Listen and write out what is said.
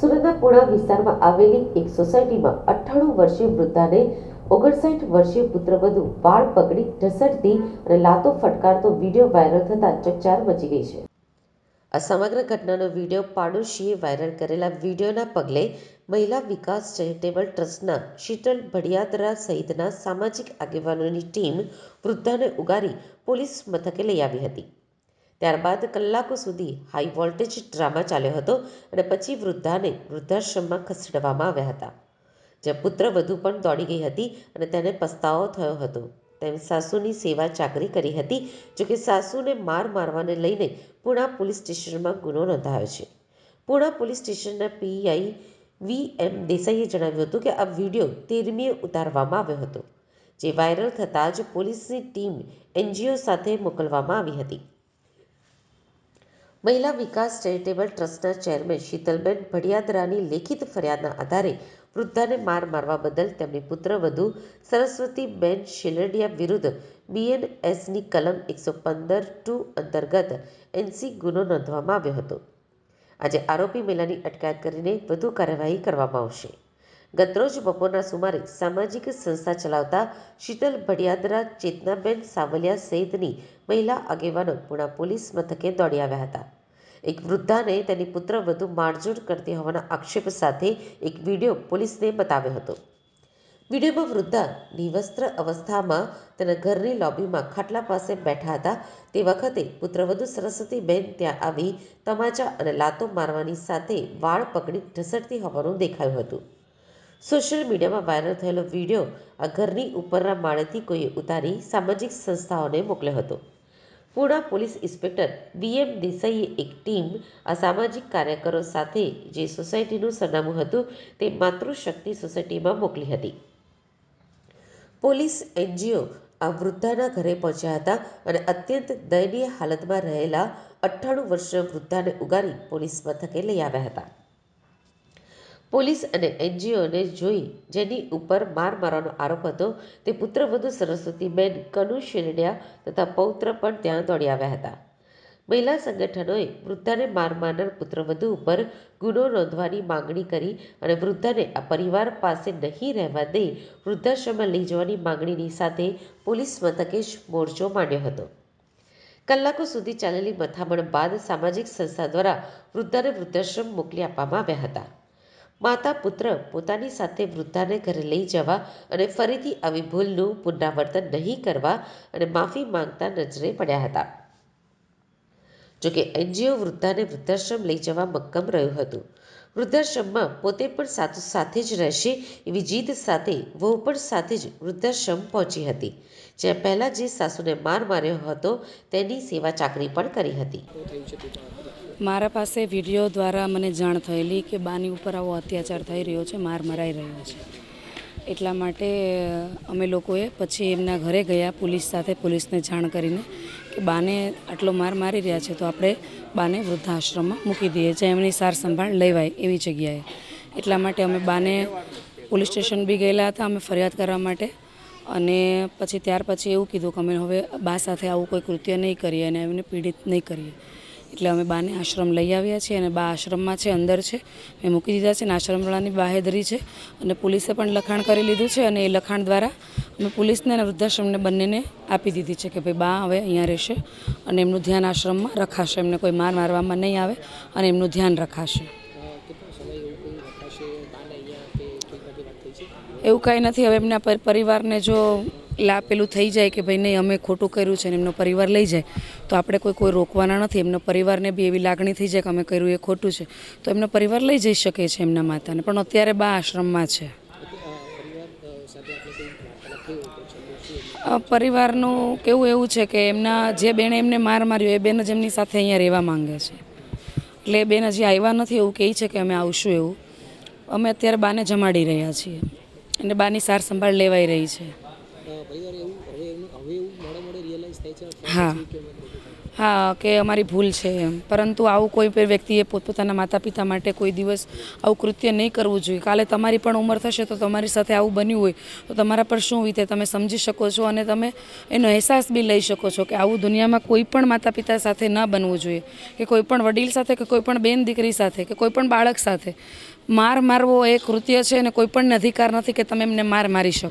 સુરતના વિસ્તારમાં આવેલી એક સોસાયટીમાં અઠ્ઠાણું વર્ષીય વૃદ્ધાને ઓગણસાઠ વર્ષીય પુત્રવધુ વાળ પકડી ઢસડતી અને લાતો ફટકારતો વીડિયો વાયરલ થતાં ચકચાર મચી ગઈ છે. આ સમગ્ર ઘટનાનો વીડિયો પાડોશીએ વાયરલ કરેલા વિડીયોના પગલે મહિલા વિકાસ ચેરિટેબલ ટ્રસ્ટના શીતલ ભડિયાદરા સહિતના સામાજિક આગેવાનોની ટીમ વૃદ્ધાને ઉગારી પોલીસ મથકે લઈ આવી હતી. ત્યારબાદ કલાકો સુધી હાઈ વોલ્ટેજ ડ્રામા ચાલ્યો હતો અને પછી વૃદ્ધાને વૃદ્ધાશ્રમમાં ખસેડવામાં આવ્યા હતા. જ્યાં પુત્ર વધુ પણ દોડી ગઈ હતી અને તેને પસ્તાવો થયો હતો. તેમ સાસુની સેવા ચાકરી કરી હતી જોકે સાસુને માર મારવાને લઈને પુણા પોલીસ સ્ટેશનમાં ગુનો નોંધાયો છે. પુણા પોલીસ સ્ટેશનના પીઆઈ વી એમ દેસાઈએ જણાવ્યું હતું કે આ વીડિયો તેરમીએ ઉતારવામાં આવ્યો હતો, જે વાયરલ થતાં જ પોલીસની ટીમ એનજીઓ સાથે મોકલવામાં આવી હતી. મહિલા વિકાસ ચેરિટેબલ ટ્રસ્ટના ચેરમેન શીતલબેન ભડિયાદરાની લેખિત ફરિયાદના આધારે વૃદ્ધાને માર મારવા બદલ તેમની પુત્રવધુ સરસ્વતીબેન શિલેડિયા વિરુદ્ધ બીએનએસની કલમ એકસો પંદર ટુ અંતર્ગત એનસી ગુનો નોંધવામાં આવ્યો હતો. આજે આરોપી મહિલાની અટકાયત કરીને વધુ કાર્યવાહી કરવામાં આવશે. ગતરોજ બપોરના સુમારે સામાજિક સંસ્થા ચલાવતા શીતલ ભડિયાદરા, ચેતનાબેન સાવલિયા સહિતની મહિલા આગેવાનો પુણા પોલીસ મથકે દોડી આવ્યા હતા. એક વૃદ્ધાને તેની પુત્રવધુ મારઝૂડ કરતી હોવાના આક્ષેપ સાથે એક વીડિયો પોલીસને બતાવ્યો હતો. વિડીયોમાં વૃદ્ધા નિવસ્ત્ર અવસ્થામાં તેના ઘરની લોબીમાં ખાટલા પાસે બેઠા હતા. તે વખતે પુત્રવધુ સરસ્વતીબેન ત્યાં આવી તમાચા અને લાતો મારવાની સાથે વાળ પકડી ઢસડતી હોવાનું દેખાયું હતું. સોશિયલ મીડિયામાં વાયરલ થયેલો વીડિયો આ ઘરની ઉપરના માળેથી કોઈએ ઉતારી સામાજિક સંસ્થાઓને મોકલ્યો હતો. પુણા પોલીસ ઇન્સ્પેક્ટર વીએમ દેસાઈએ એક ટીમ, આ સામાજિક કાર્યકરો સાથે જે સોસાયટીનું સરનામું હતું તે માતૃશક્તિ સોસાયટીમાં મોકલી હતી. પોલીસ એનજીઓ આ વૃદ્ધાના ઘરે પહોંચ્યા હતા અને અત્યંત દયનીય હાલતમાં રહેલા અઠ્ઠાણું વર્ષીય વૃદ્ધાને ઉગારી પોલીસ મથકે લઈ આવ્યા હતા. પોલીસ અને એનજીઓને જોઈ જેની ઉપર માર મારવાનો આરોપ હતો. તે પુત્રવધુ સરસ્વતીબેન કનુ શેરડિયા તથા પૌત્ર પણ ત્યાં દોડી આવ્યા હતા. મહિલા સંગઠનોએ વૃદ્ધાને માર મારનાર પુત્રવધુ ઉપર ગુનો નોંધવાની માંગણી કરી અને વૃદ્ધાને આ પરિવાર પાસે નહીં રહેવા દઈ વૃદ્ધાશ્રમમાં લઈ જવાની માંગણીની સાથે પોલીસ મથકે જ મોરચો માંડ્યો હતો. કલાકો સુધી ચાલેલી મથામણ બાદ સામાજિક સંસ્થા દ્વારા વૃદ્ધાને વૃદ્ધાશ્રમ મોકલી આપવામાં આવ્યા હતા. માતા પુત્ર પોતાની સાથે વૃદ્ધાને ઘરે લઈ જવા અને ફરીથી આવી ભૂલનું પુનરાવર્તન નહીં કરવા અને માફી માંગતા નજરે પડ્યા હતા. જોકે એનજીઓ વૃદ્ધાને વૃદ્ધાશ્રમ લઈ જવા મક્કમ રહ્યું હતું. વૃદ્ધાશ્રમમાં પોતે પણ સાસુ સાથે જ રહેશે એવી જીદ સાથે વહુ પણ સાથે જ વૃદ્ધાશ્રમ પહોંચી હતી. જ્યાં પહેલાં જે સાસુને માર માર્યો હતો તેની સેવા ચાકરી પણ કરી હતી. મારા પાસે વીડિયો દ્વારા મને જાણ થયેલી કે બાની ઉપર આવો અત્યાચાર થઈ રહ્યો છે, માર મરાઈ રહ્યો છે. એટલા માટે અમે લોકોએ પછી એમના ઘરે ગયા, પોલીસ સાથે પોલીસને જાણ કરીને કે બાને આટલો માર મારી રહ્યા છે તો આપણે બાને વૃદ્ધાશ્રમમાં મૂકી દઈએ, જ્યાં એમની સાર સંભાળ લેવાય એવી જગ્યાએ. એટલા માટે અમે બાને પોલીસ સ્ટેશન બી ગયેલા હતા, અમે ફરિયાદ કરવા માટે. અને પછી ત્યાર પછી એવું કીધું કે અમે હવે બા સાથે આવું કોઈ કૃત્ય નહીં કરીએ અને એમને પીડિત નહીં કરીએ. એટલે અમે બાને આશ્રમ લઈ આવ્યા છીએ અને બા આશ્રમમાં છે અંદર છે. મેં મૂકી દીધા છે અને આશ્રમવાળાની બાહેધરી છે અને પોલીસે પણ લખાણ કરી લીધું છે અને એ લખાણ દ્વારા અમે પોલીસને અને વૃદ્ધાશ્રમને બંનેને આપી દીધી છે કે ભાઈ બા હવે અહીંયા રહેશે અને એમનું ધ્યાન આશ્રમમાં રખાશે. એમને કોઈ માર મારવામાં નહીં આવે અને એમનું ધ્યાન રખાશે. એવું કાંઈ નથી. હવે એમના પર- પરિવારને જો લા પેલું થઈ જાય કે ભાઈ નહીં, અમે ખોટું કર્યું છે ને એમનો પરિવાર લઈ જાય, તો આપણે કોઈ કોઈ રોકવાના નથી. એમનો પરિવારને બી એવી લાગણી થઈ જાય કે અમે કર્યું એ ખોટું છે. તો એમનો પરિવાર લઈ જઈ શકે છે એમના માતાને, પણ અત્યારે બા આશ્રમમાં છે. પરિવારનું કેવું એવું છે કે એમના જે બેને એમને માર માર્યો, એ બેન જ એમની સાથે અહીંયા રહેવા માંગે છે. એટલે એ બેન હજી આવ્યા નથી એવું કહે છે કે અમે આવશું એવું. અમે અત્યારે બાને જમાડી રહ્યા છીએ. અને બાની સાર સંભાળ લેવાઈ રહી છે. હા. હા કે અમારી ભૂલ છે એમ. પરંતુ આવું કોઈ પણ વ્યક્તિએ પોતપોતાના માતા પિતા માટે કોઈ દિવસ આવું કૃત્ય નહીં કરવું જોઈએ. કાલે તમારી પણ ઉંમર થશે તો તમારી સાથે આવું બન્યું હોય તો તમારા પર શું વીતે? તમે સમજી શકો છો અને તમે એનો અહેસાસ બી લઈ શકો છો કે આવું દુનિયામાં કોઈ પણ માતા પિતા સાથે ન બનવું જોઈએ. કે કોઈ પણ વડીલ સાથે કે કોઈ પણ બેન દીકરી સાથે કે કોઈ પણ બાળક સાથે. માર મારવો એ કૃત્ય છે અને કોઈ પણને અધિકાર નથી કે તમે એમને માર મારી શકો.